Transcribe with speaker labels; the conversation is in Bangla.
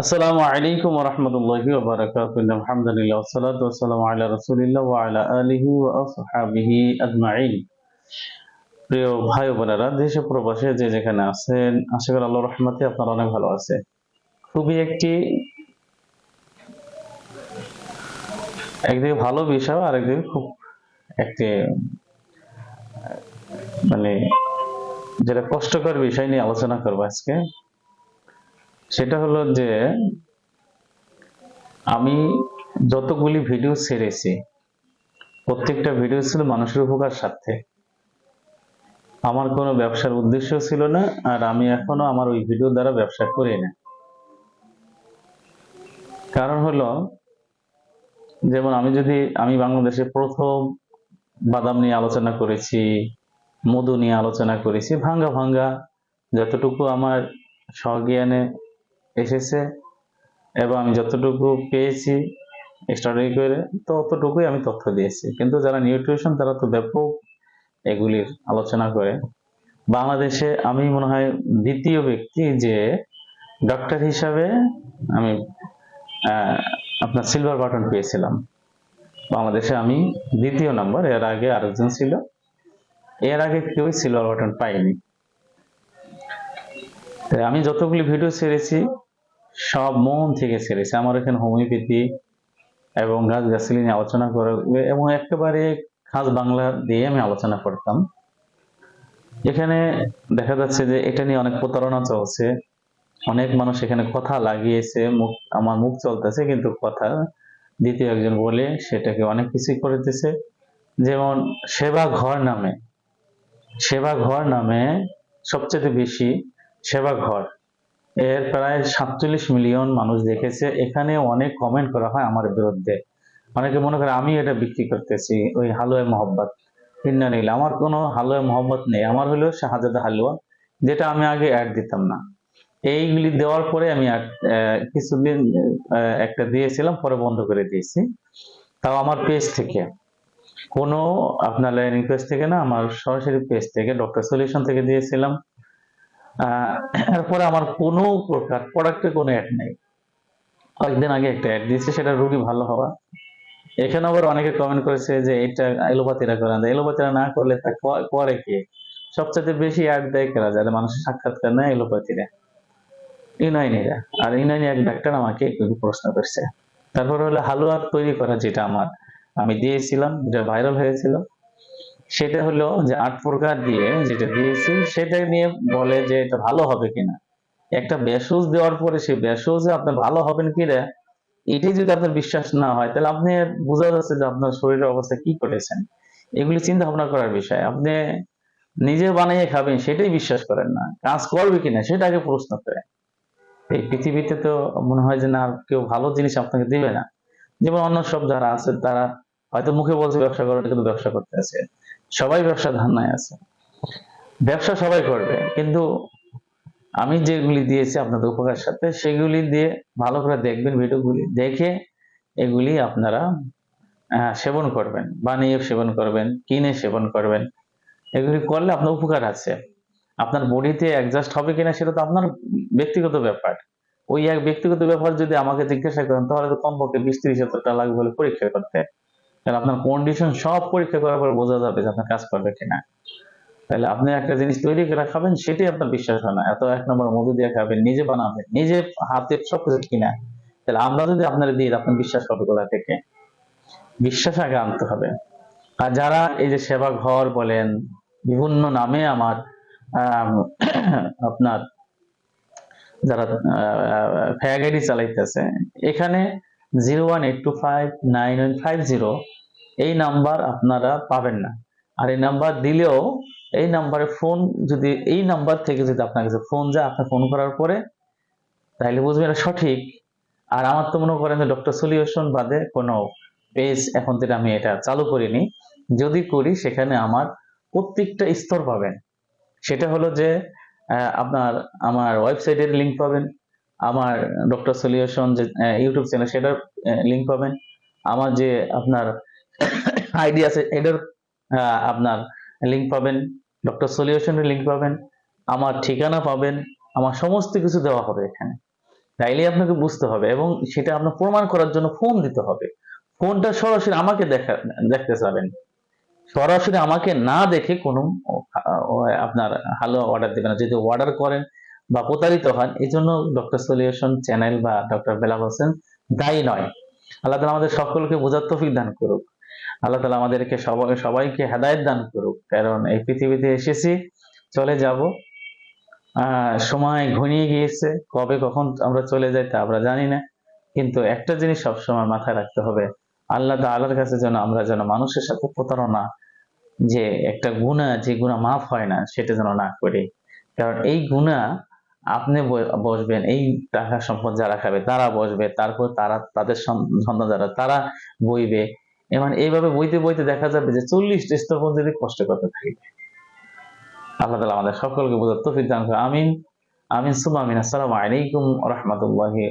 Speaker 1: আসসালামু আলাইকুম রহমতুল্লাহি আলহামদুলিল্লাহ ওয়াসসালাতু ওয়াসসালামু আলা রাসূলিল্লাহ ওয়া আলা আলিহি ওয়া আসহাবিহি আজমাইন। প্রিয় ভাই বোনেরা, দেশে প্রবাসে যে যেখানে আছেন, আশা করি আল্লাহর রহমতে আপনারা অনেক ভালো আছে খুবই একটি একদিকে ভালো বিষয় আর একদিকে খুব একটি মানে যেটা কষ্টকর বিষয় নিয়ে আলোচনা করব আজকে। সেটা হলো যে আমি যতগুলি ভিডিও ছেড়েছি, প্রত্যেকটা ভিডিও ছিল মানুষের উপকার স্বার্থে আমার কোনো ব্যবসার উদ্দেশ্য ছিল না, আর আমি এখনও আমার ওই ভিডিও দ্বারা ব্যবসা করি না। কারণ হলো, যেমন আমি যদি, আমি বাংলাদেশে প্রথম বাদাম নিয়ে আলোচনা করেছি, মধু নিয়ে আলোচনা করেছি, ভাঙ্গা ভাঙ্গা, যতটুকু আমার স্বজ্ঞানে এসেছে। এবং আমি যতটুকু পেয়েছি স্টাডি করে, ততটুকুই আমি তথ্য দিয়েছি। কিন্তু যারা নিউট্রিশন তারা তো ব্যাপক এগুলির আলোচনা করে। বাংলাদেশে আমি মনে হয় দ্বিতীয় ব্যক্তি যে ডক্টর হিসাবে আমি আপনার সিলভার বাটন পেয়েছিলাম। বাংলাদেশে আমি দ্বিতীয় নম্বর এর আগে আরেকজন ছিল। এর আগে কেউ সিলভার বাটন পাইনি। আমি যতগুলি ভিডিও ছেড়েছি সব মন থেকে ছেড়েছে। আমার এখানে হোমিওপ্যাথি এবং গাছ গাছালি নিয়ে আলোচনা করে এবং একেবারে খাস বাংলা দিয়ে আমি আলোচনা করতাম। এখানে দেখা যাচ্ছে যে এটা নিয়ে অনেক প্রতারণা চলছে। অনেক মানুষ এখানে কথা লাগিয়েছে, মুখ আমার মুখ চলতেছে কিন্তু কথা। দ্বিতীয় একজন বলে সেটাকে অনেক কিছুই করতেছে যেমন সেবা ঘর নামে। সেবা ঘর নামে সবচেয়ে বেশি সেবা ঘর। এর প্রায় সাতচল্লিশ মিলিয়ন মানুষ দেখেছে। এখানে অনেক কমেন্ট করা হয় আমার বিরুদ্ধে। অনেকে মনে করে আমি এটা বিক্রি করতেছি, ওই হালুয়া মোহাম্মদ। কিনা নিলে, আমার কোনো হালুয়া মোহাম্মদ নেই। আমার হলো শাহজাদা হালুয়া, যেটা আমি আগে অ্যাড দিতাম না। এইগুলি দেওয়ার পরে আমি কিছুদিন একটা দিয়েছিলাম, পরে বন্ধ করে দিয়েছি। তাও আমার পেজ থেকে। কোনো আপনার পেজ থেকে না, আমার সরাসরি পেজ থেকে ডক্টর সলিউশন থেকে দিয়েছিলাম। এরপরে আমার কোনো প্রকার প্রোডাক্টে কোনো অ্যাড নেই। কয়েকদিন আগে একটা অ্যাড দিয়েছে, সেটা রুগী ভালো হওয়া। এখানে আবার অনেকে কমেন্ট করেছে যে এটা এলোপাতিরা করে না। এলোপাতিরা না করলে তা করে কে? সবচেয়ে বেশি অ্যাড দেয় কেরা? যারা মানুষের সাক্ষাৎকার নেয় এলোপাতিরা ইউনাইনিরা আর ইউনাইনি এক ডাক্তার আমাকে একটু প্রশ্ন করছে। তারপর হলো হালুয়া তৈরি করা যেটা আমার, আমি দিয়েছিলাম, যেটা ভাইরাল হয়েছিল। সেটা হলো যে আট প্রকার দিয়ে যেটা দিয়েছি, সেটা নিয়ে বলে যে এটা ভালো হবে কিনা। একটা ভেষজ দেওয়ার পরে সেই ভেষজে আপনার ভালো হবেন কিনা, এটাই যদি আপনার বিশ্বাস না হয়, তাহলে আপনি বোঝা যাচ্ছে যে আপনার শরীরের অবস্থা কি করেছেন। এগুলি চিন্তা ভাবনা করার বিষয়। আপনি নিজে বানিয়ে খাবেন, সেটাই বিশ্বাস করেন না। কাজ করবে কিনা, সেটা আগে প্রশ্ন করে। এই পৃথিবীতে তো মনে হয় যে না, আর কেউ ভালো জিনিস আপনাকে দিবে না। যেমন অন্য সব যারা আছে, তারা হয়তো মুখে বলছে, ব্যবসা করার কিন্তু ব্যবসা করতে আছে। সবাই ব্যবসা ধারণায় আছে। ব্যবসা সবাই করবে, কিন্তু আমি যেগুলি দিয়েছি আপনাদের উপকার সাথে, সেগুলি দিয়ে ভালো করে দেখবেন, ভিডিওগুলি দেখে এগুলি আপনারা সেবন করবেন বানিয়ে সেবন করবেন, কিনে সেবন করবেন। এগুলি করলে আপনার উপকার আছে। আপনার বডিতে অ্যাডজাস্ট হবে কিনা সেটা তো আপনার ব্যক্তিগত ব্যাপার। ওই এক ব্যক্তিগত ব্যাপার যদি আমাকে জিজ্ঞাসা করেন, তাহলে তো কমপক্ষে বিশ ত্রিশ হাজার টাকা লাগবে বলে পরীক্ষা করতে। কারণ আপনার কন্ডিশন সব পরীক্ষা করার পর বোঝা যাবে যে আপনার কাজ করবে কিনা। তাহলে আপনি একটা জিনিস তৈরি করে খাবেন সেটাই আপনার বিশ্বাস হয় না। এত এক নম্বর মধু দিয়ে খাবেন নিজে বানাবেন নিজে হাতে সব কিছু কিনা। তাহলে আমরা যদি আপনারা দিই আপনার বিশ্বাস হবে কোথা থেকে? বিশ্বাস আগে আনতে হবে। আর যারা এই যে সেবা ঘর বলেন বিভিন্ন নামে আমার আম, আপনার যারা ফ্যাগাইডি চালাইতেছে এখানে zero one eight two five nine one five zero এই নাম্বার আপনারা পাবেন না। আর এই নাম্বার দিলেও এই নাম্বারে ফোন যদি, এই নাম্বার থেকে যদি আপনার কাছে ফোন যায় আপনি ফোন করার পরে তাহলে বুঝবেন এটা সঠিক। আর আমার তো মনে করেন যে ডক্টর সলিউশন বাদে কোনো পেজ এখন থেকে আমি এটা চালু করিনি। যদি করি, সেখানে আমার প্রত্যেকটা স্তর পাবেন। সেটা হলো যে আপনার, আমার ওয়েবসাইটের লিংক পাবেন। আমার ডক্টর সলিউশন যে ইউটিউব চ্যানেল সেটার লিংক পাবেন। আমার যে আপনার আইডি আছে, এটার আপনার লিংক পাবেন ডক্টর সলিউশনের লিংক পাবেন, আমার ঠিকানা পাবেন, আমার সমস্ত কিছু দেওয়া হবে এখানে। তাইলে আপনাকে বুঝতে হবে এবং সেটা আপনার প্রমাণ করার জন্য ফোন দিতে হবে। ফোনটা সরাসরি আমাকে দেখা, দেখতে চাবেন সরাসরি আমাকে না দেখে কোনো আপনার হালুয়া অর্ডার দেবেন না। যদি অর্ডার করেন বা প্রতারিত হন এই জন্য ডক্টর সলিউশন চ্যানেল বা ডক্টর বেলাল হোসেন দায়ী নয়। আল্লাহ তালা আমাদের সকলকে বোঝার তফিক দান করুক। আল্লাহ তালা আমাদেরকে সবাই, সবাইকে হেদায়ত দান করুক। কারণ এই পৃথিবীতে এসেছি, চলে যাব। সময় ঘনিয়ে গিয়েছে, কবে কখন আমরা চলে যাই তা আমরা জানি না। কিন্তু একটা জিনিস সবসময় মাথায় রাখতে হবে, আল্লাহ আল্লাহর কাছে যেন আমরা যেন মানুষের সাথে প্রতারণা, যে একটা গুণা যে গুণা মাফ হয় না, সেটা যেন না করি। কারণ এই গুণা আপনি বসবেন, এই টাকা সম্পদ যারা খাবে, তারা বসবে। তারপর তারা, তাদের সন- সন্তান যারা, তারা বইবে। এবং এইভাবে বইতে বইতে দেখা যাবে যে চল্লিশ স্তপন পর্যন্ত কষ্ট করতে থাকবে আল্লাহ তালা আমাদের সকলকে বোঝার তফিক দান আমিন। আমিন। সুমামিন আসসালামু আলাইকুম রহমতুল্লাহি